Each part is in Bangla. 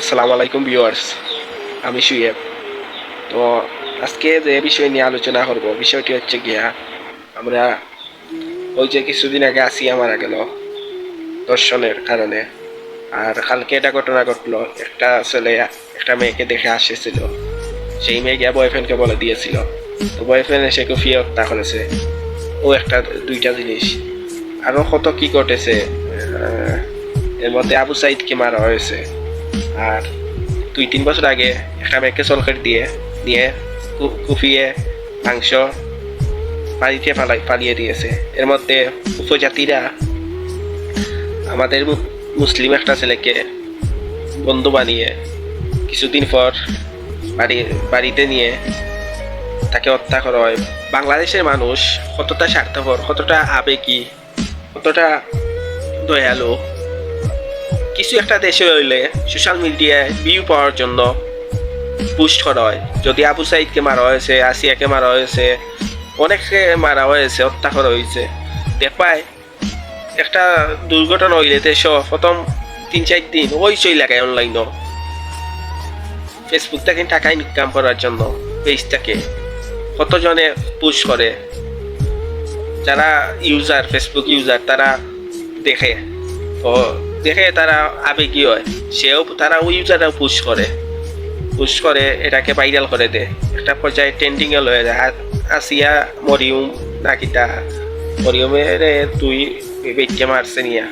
আসসালামু আলাইকুম ভিউয়ার্স, আমি সুয়েব তো আজকে যে বিষয় নিয়ে আলোচনা করব, বিষয়টি হচ্ছে গিয়া আমরা ওই যে কিছুদিন আগে আসিয়া মারা গেল দর্শনের কারণে। আর কালকে এটা ঘটনা ঘটলো, একটা ছেলে একটা মেয়েকে দেখে আসেছিল। সেই মেয়ে গিয়া বয়ফ্রেন্ডকে বলে দিয়েছিল। তো বয়ফ্রেন্ড এসে কুফিয়ে হত্যা করেছে। ও একটা, দুইটা জিনিস। আরও কত কি ঘটেছে এর মধ্যে আবু সাইদকে মারা হয়েছে। আর দুই, তিন বছর আগে একটা মেয়েকে সলকেট দিয়ে দিয়ে কুফিয়ে মাংস বাড়িতে পালাই পালিয়ে দিয়েছে। এর মধ্যে উপজাতিরা আমাদের মুসলিম একটা ছেলেকে বন্ধু বানিয়ে কিছুদিন পর বাড়ি, বাড়িতে নিয়ে তাকে হত্যা করা হয়। বাংলাদেশের মানুষ কতটা স্বার্থপর, কতটা আবেগী, কতটা দয়ালু কিছু একটা দেশে হইলে সোশ্যাল মিডিয়ায় ভিউ পাওয়ার জন্য পুস্ট করা হয়। যদি আবু সাইদকে মারা হয়েছে, আসিয়াকে মারা হয়েছে, অনেককে মারা হয়েছে, হত্যা করা হয়েছে। দেখায় একটা দুর্ঘটনা হইলে দেশ প্রথম তিন চার দিন ওই চই লাগায় অনলাইনও ফেসবুক থেকে টাকা ইনকাম করার জন্য পেজটাকে কতজনে পুশ করে? যারা ইউজার ফেসবুক ইউজার তারা দেখে। তো দেখে তারা আবেগী হয়। সেও, তারা ওই ইউজাররাও পুশ করে। পুশ করে, এটাকে ভাইরাল করে দেয়। একটা পর্যায়ে ট্রেন্ডিংয়ে লয়ে যায়। আসিয়া মরিয়ম, নাকিতা, মরিয়মের তুই বেটকে মারছে নিয়া।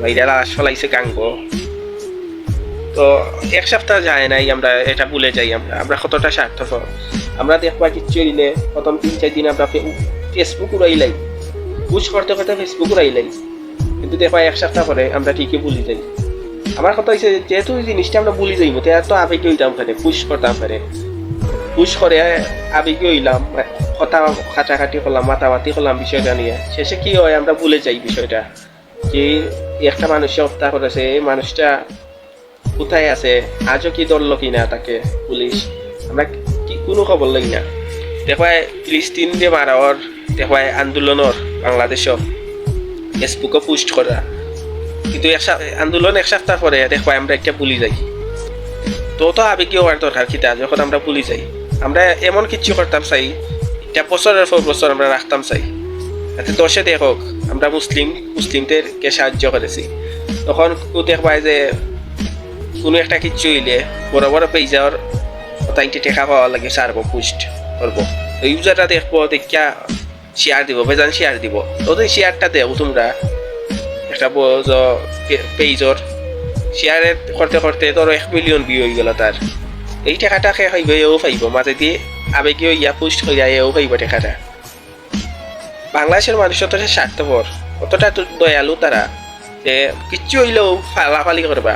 ভাইরাল আস ফলাইছে গাঙ্গ। তো এক সপ্তাহ যায় নাই, আমরা এটা ভুলে যাই আমরা। আমরা কতটা স্বার্থপর। আমরা দেখবা কিচ্ছু দিলে প্রথম তিন চার দিন আমরা ফেসবুক উড়াইলাই। পুশ করতে করতে ফেসবুক উড়াইলাই। কিন্তু দেখবা এক সপ্তাহ পরে আমরা ঠিকই ভুলি যাই। আমার কথা হয়েছে যেহেতু জিনিসটা আমরা ভুলি যাই মতো এত আবেগে হইতাম পারে পুশ করতাম পারে পুশ করে আবেগে হইলাম, কথা কাটাকাটি করলাম, মাতামাতি করলাম বিষয়টা নিয়ে। শেষে কি হয়, আমরা ভুলে যাই বিষয়টা। যে একটা মানুষে হত্যা করেছে, এই মানুষটা কোথায় আছে? আজও কি ধরলো কিনা তাকে পুলিশ? আমরা কি, কোনো খবর লাগি না। দেখবাই ফিলিস্তিন দিয়ে মারাওয়ার দেখবাই আন্দোলনের, বাংলাদেশও। ফেসবুকে পোস্ট করা কিন্তু এক আন্দোলন এক সপ্তাহ পরে দেখবাই আমরা একটা ভুলি যাই। তো তো আবেগী হওয়ার দরকার কিতা যখন আমরা ভুলি যাই। আমরা এমন কিছু করতাম চাই এটা বছরের পর বছর আমরা রাখতাম চাই। যাতে দশে দেখক আমরা মুসলিম মুসলিমদেরকে সাহায্য করেছি। তখন কেউ দেখবাই যে, কোনো একটা কিচ্ছু হইলে বড় বড় পেজার তাইতে টেকা পাওয়া লাগে সারব পোস্ট করব ইউজাররা দেখব, দেখা শেয়ার দিব বেজান শেয়ার দিব। তুই শেয়ারটা দেও তোমরা। একটা পেজর শেয়ার করতে করতে তোর এক মিলিয়ন ভিউ হয়ে গেল তার এই টাকাটা খে হইব এও পাইব মাঝে দিয়ে আবেগে ইয়া পোস্ট হইয়া এও পাইব টাকাটা বাংলাদেশের মানুষ অতটা স্বার্থপর অতটা দয়ালু তারা যে কিচ্ছু হইলেও ফালাফালি করবা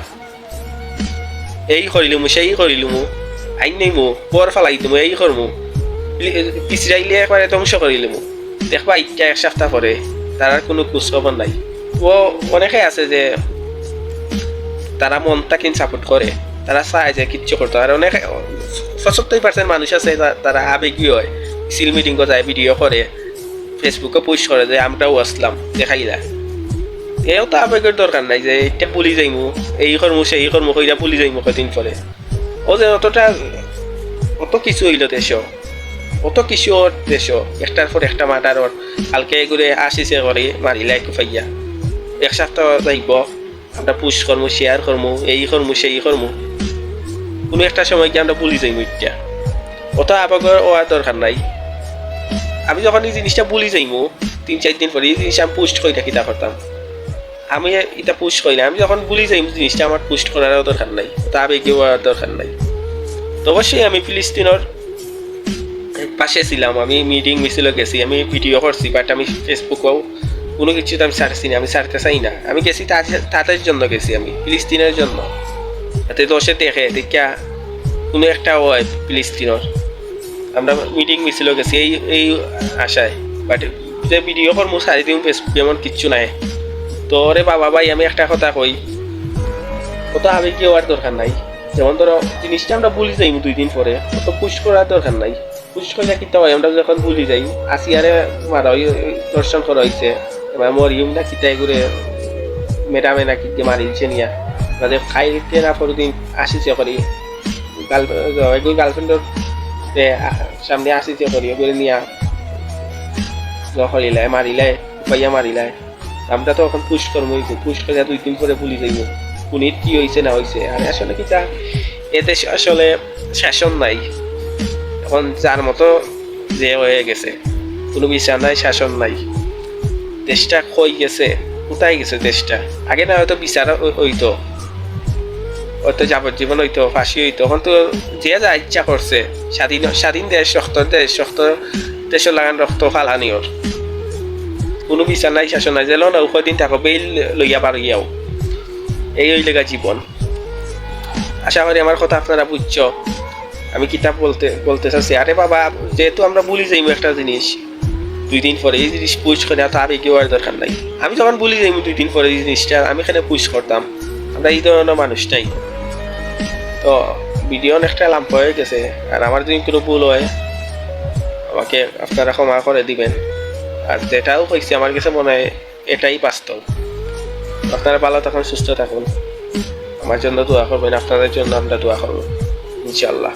এই করিলিমু সেই করিলিমু আইন নেইমু পর ফালাই দিমু এই করমু পিছরাইলে একবারে ধ্বংস করিলিমু দেখবা ইটা এক সপ্তাহ পরে, তার আর কোনো খোঁজ খবর নাই। ও অনেকে আছে যে তারা মনটা কিন সাপোর্ট করে, তারা চায় যে কিচ্ছু করতে। আর অনেক পঁচাত্তর পার্সেন্ট মানুষ আছে তারা আবেগী হয়। সিল মিটিং যায় ভিডিও করে ফেসবুকে পোস্ট করে যে, আমরাও আসলাম, দেখাই দেখাইলা এও তো আবেগের দরকার নাই যে এটা পুলি যাইমু, এই কর্ম সেই কর্ম কইরা পুলি যাইমু কদিন পরে। ও যে, অতটা, অত কিছু হইল দেশ অত কিছু ওর দেশ একটার পর একটা মার্ডারর কালকে এগুলো আসিছে করে মারিলা একটু ফাইয়া এক সপ্তাহ যাইব আমরা পুশ কর্ম শেয়ার কর্ম, এই কর্ম, সেই কর্ম। কোনো একটা সময় গিয়ে আমরা পুলি যাইমু ইটা অত আবেগের হওয়ার দরকার নাই। আমি যখন এই জিনিসটা ভুলি যাইমু, তিন চার দিন পরে এই জিনিসটা আমি পোস্ট করে রাখি তা করতাম আমি এটা পোস্ট করি না আমি যখন ভুলি যাই জিনিসটা আমার পোস্ট করারও দরকার নাই তা আবেগে হওয়ার দরকার নাই। তো অবশ্যই আমি ফিলিস্তিনের পাশে ছিলাম, আমি মিটিং মিছিলে গেছি, আমি ভিডিও করছি বাট আমি ফেসবুকেও কোনো কিছু আমি ছাড়ছি না আমি ছাড়তে চাই না। আমি গেছি তাদের- জন্য গেছি আমি ফিলিস্তিনের জন্য যাতে দোষে দেখে দেখা কোনো একটা হয় ফিলিস্তিনের আমরা মিটিং মিছিল গেছি এই এই আশায় বাট যে ভিডিও কর্ম সারি দিম ফেসবুক এমন কিচ্ছু নাই। তো রে বাবা ভাই, আমি একটা কথা কই, কত আবেগে হওয়ার দরকার নাই। যেমন ধরো জিনিসটা আমরা ভুলি যাই দুই দিন পরে অত পুশ করার দরকার নাই। পুশ করে কিতা হয়, আমরা যখন ভুলি যাই আসিয়ারে মারা ওই দর্শন করা হয়েছে এবার মরিয়ম না কিতা এগুলো মেডামে না কি মারি দিছে নিয়া। মানে খাইতে না পরদিন আসিছে করি গার্লফ্রেন্ড গার্লফ্রেন্ডর সামনে আসিছে করি ওগুলো নিয়া করিলাই মারিলাই পাইয়া মারিলাই আমরা তো এখন পুশ করব পুশ করে দুই দিন পরে ভুলি যাইব। কুনির কি হয়েছে না হয়েছে আর আসলে কি তা এতে আসলে শাসন নাই। এখন যার মতো যে হয়ে গেছে, কোনো বিচার নাই শাসন নাই। দেশটা কই গেছে, কোথায় গেছে দেশটা? আগে না হয়তো বিচার হই- হইতো, হয়তো যাবজ্জীবন হইতো, ফাঁসি হইতো, এখন তো যে যা ইচ্ছা করছে, স্বাধীন স্বাধীন দেশ, শক্ত দেশ, শক্ত দেশের লাগান রক্ত ফালানি ওর কোনো বিচার নাই, শাসন নাই যেন না দিন থাকো বেইল লইয়া পার গিয়াও এই ওই লেগা জীবন আশা করি আমার কথা আপনারা বুঝছ। আমি কিতাব বলতে বলতে চাচ্ছি, আরে বাবা, যেহেতু আমরা ভুলি যাইব একটা জিনিস, দুই দিন পরে এই জিনিস পুশ করে, এত আবেগে হওয়ার দরকার নাই। আমি যখন ভুলি যাইব দুই দিন পরে এই জিনিসটা, আমি এখানে পুশ করতাম। আমরা এই ধরনের মানুষটাই তো ভিডিও অনেকটা লাম্প হয়ে গেছে, আর আমার যদি কোনো ভুল হয়, আমাকে আপনারা ক্ষমা করে দিবেন। আর যেটাও হয়েছে, আমার কাছে মনে হয় এটাই বাস্তব। আপনারা ভালো থাকুন, সুস্থ থাকুন। আমার জন্য দোয়া করবেন, আপনাদের জন্য আমরা দোয়া করব ইনশাল্লাহ